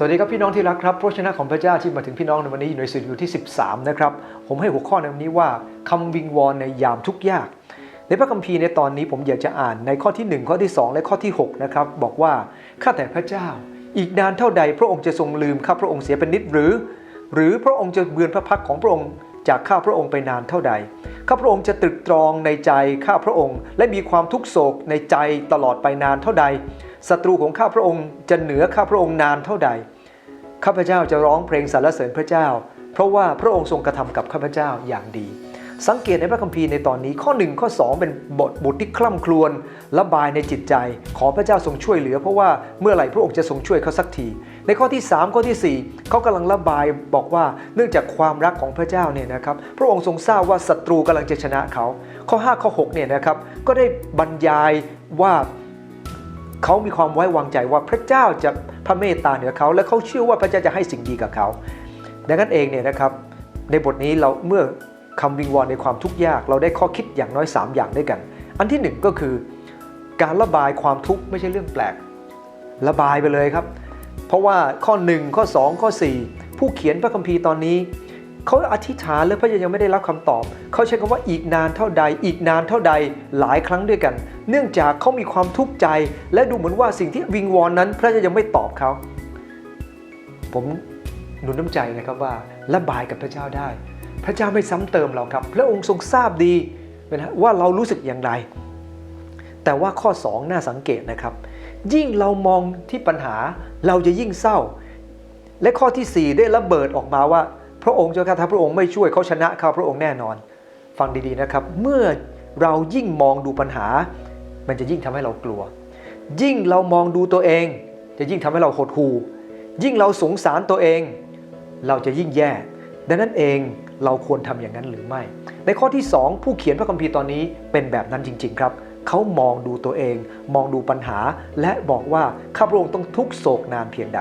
สวัสดีครับพี่น้องที่รักครับพระชนะของพระเจ้าที่มาถึงพี่น้องในวันนี้อยู่ในสื่ออยู่ที่ 13 นะครับ ผมให้หัวข้อในวันนี้ว่าคำวิงวอนในยามทุกยาก ในพระคัมภีร์ในตอนนี้ผมอยากจะอ่านในข้อที่ 1 ข้อที่ 2 และข้อที่6นะครับบอกว่าข้าแต่พระเจ้า อีกนานเท่าใดพระองค์จะทรงลืมข้าพระองค์เสียเป็นนิดหรือ หรือพระองค์จะเบือนพระพักของพระองค์จากข้าพระองค์ไปนานเท่าใด ข้าพระองค์จะตรึกตรองในใจข้าพระองค์ และมีความทุกโศกในใจตลอดไปนานเท่าใด ศัตรูของข้าพระองค์จะเหนือข้าพระองค์นานเท่าใด ข้าพเจ้าจะร้องเพลงสรรเสริญพระเจ้า เพราะว่าพระองค์ทรงกระทำกับข้าพเจ้าอย่างดี สังเกตในพระคัมภีร์ในตอนนี้ข้อ 1 ข้อ 2 เป็นบทบทที่คล่ำครวญระบายในจิตใจ ขอพระเจ้าทรงช่วยเหลือ เพราะว่าเมื่อไหร่พระองค์จะทรงช่วยเขาสักที ในข้อที่ 3 ข้อทีสี่4 เขากำลังระบายบอกว่าเนื่องจากความรักของพระเจ้าเนี่ยนะครับพระองค์ทรงทราบว่าศัตรูกำลังจะชนะเขา ข้อ 5 ข้อ6เนี่ยนะครับก็ได้บรรยายว่า เขามีความไว้วางใจว่าพระเจ้าจะพระเมตตาเหนือเขา และเขาเชื่อว่าพระเจ้าจะให้สิ่งดีกับเขา ดังนั้นเองเนี่ยนะครับในบทนี้เราเมื่อคำวิงวอนในความทุกข์ยาก เราได้ข้อคิดอย่างน้อย 3 อย่างด้วยกัน อันที่หนึ่งก็คือ การระบายความทุกข์ไม่ใช่เรื่องแปลก ระบายไปเลยครับ เพราะว่าข้อ 1 ข้อ 2 ข้อ 4 ผู้เขียนพระคัมภีร์ตอนนี้ เขาอธิษฐานแล้วพระเจ้ายังไม่ได้รับคำตอบ เขาใช้คำว่าอีกนานเท่าใด อีกนานเท่าใดหลายครั้งด้วยกัน เนื่องจากเขามีความทุกข์ใจ และดูเหมือนว่าสิ่งที่วิงวอนนั้น พระเจ้ายังไม่ตอบเขาผมหนุนน้ำใจนะครับว่าระบายกับพระเจ้าได้ พระเจ้าไม่ซ้ำเติมเราครับ พระองค์ทรงทราบดีนะว่าเรารู้สึกอย่างไร แต่ว่าข้อ 2 น่าสังเกตนะครับ ยิ่งเรามองที่ปัญหาเราจะยิ่งเศร้า และข้อที่ 4 ได้ระเบิดออกมาว่า พระองค์เจ้าข้าถ้าพระองค์ไม่ช่วยเขาชนะข้าพระองค์แน่นอน ฟังดีๆนะครับ เมื่อเรายิ่งมองดูปัญหา มันจะยิ่งทำให้เรากลัว ยิ่งเรามองดูตัวเอง จะยิ่งทำให้เราหดหู่ยิ่งเราสงสารตัวเอง เราจะยิ่งแย่ ดังนั้นเองเราควรทำอย่างนั้นหรือไม่ ในข้อที่ 2 ผู้เขียนพระคัมภีร์ตอนนี้เป็นแบบนั้นจริง ๆ ครับ เขามองดูตัวเอง มองดูปัญหา และบอกว่าข้าพระองค์ต้องทุกโศกนานเพียงใด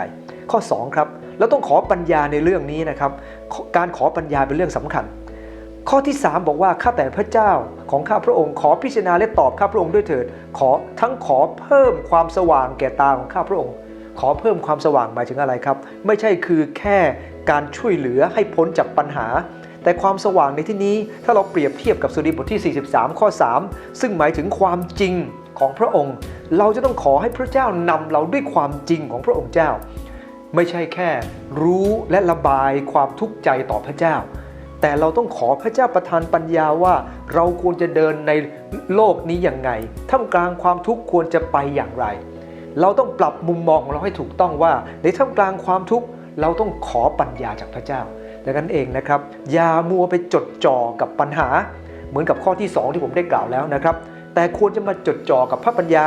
ข้อ 2 ครับแล้วต้องขอปัญญาในเรื่องนี้นะครับ การขอปัญญาเป็นเรื่องสำคัญ ข้อที่ 3 บอกว่าข้าแต่พระเจ้าของข้าพระองค์ขอพิจารณาและตอบข้าพระองค์ด้วยเถิด ขอทั้งขอเพิ่มความสว่างแก่ตาของข้าพระองค์ ขอเพิ่มความสว่างหมายถึงอะไรครับ ไม่ใช่คือแค่การช่วยเหลือให้พ้นจากปัญหา แต่ความสว่างในที่นี้ถ้าเราเปรียบเทียบกับสุดีบทที่ 43 ข้อ 3 ซึ่งหมายถึงความจริงของพระองค์ เราจะต้องขอให้พระเจ้านำเราด้วยความจริงของพระองค์เจ้า ไม่ใช่แค่ รู้และระบายความทุกข์ใจต่อพระเจ้า แต่เราต้องขอพระเจ้าประทานปัญญาว่า เราควรจะเดินในโลกนี้อย่างไงท่ามกลางความทุกข์ควรจะไปอย่างไร เราต้องปรับมุมมองของเราให้ถูกต้องว่า ในท่ามกลางความทุกข์เราต้องขอปัญญาจากพระเจ้า ดังนั้นเองนะครับอย่ามัวไปจดจ่อกับปัญหา เหมือนกับข้อที่ 2 ที่ผมได้กล่าวแล้วนะครับ แต่ควรจะมาจดจ่อกับพระปัญญา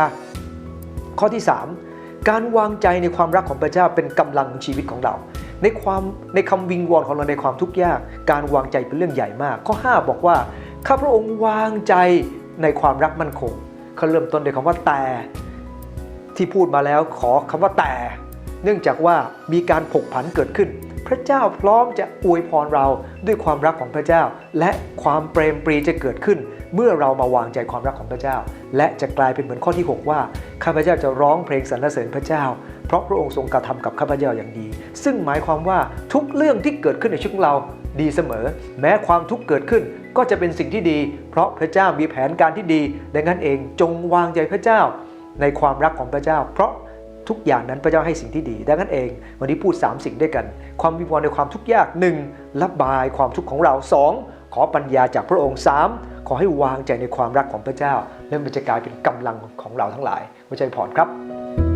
ข้อที่ 3 การวางใจในความรักของพระเจ้าเป็นกำลังชีวิตของเรา ในความในคำวิงวอนของเราในความทุกข์ยาก การวางใจเป็นเรื่องใหญ่มาก ข้อ 5 บอกว่าข้าพระองค์วางใจในความรักมั่นคงเขาเริ่มต้นด้วยคำว่าแต่ที่พูดมาแล้วขอคำว่าแต่ เนื่องจากว่ามีการผกผันเกิดขึ้น ระเจ้าพร้อมจะอวยพรเราด้วยความรักของพระเจ้า และความเปรมปรีจะเกิดขึ้น เมื่อเรามาวางใจความรักของพระเจ้า และจะกลายเป็นเหมือนข้อที่ 6 ว่าข้าพเจ้าจะร้องเพลงสรรเสริญพระเจ้า เพราะพระองค์ทรงกระทำกับข้าพเจ้าอย่างดี ซึ่งหมายความว่าทุกเรื่องที่เกิดขึ้นในชีวิตของเราดีเสมอ แม้ความทุกข์เกิดขึ้นก็จะเป็นสิ่งที่ดี เพราะพระเจ้ามีแผนการที่ดี ดังนั้นเองจงวางใจพระเจ้า ในความรักของพระเจ้า เพราะ ทุกอย่างนั้นพระเจ้าให้สิ่งที่ดี ดังนั้นเอง วันนี้พูด 3 สิ่งด้วยกัน ความวิงวอนในความทุกข์ยาก 1. ระบายความทุกข์ของเรา 2. ขอปัญญาจากพระองค์ 3. ขอให้วางใจในความรักของพระเจ้า และมันจะกลายเป็นกำลังของเราทั้งหลายหัวใจพรครับ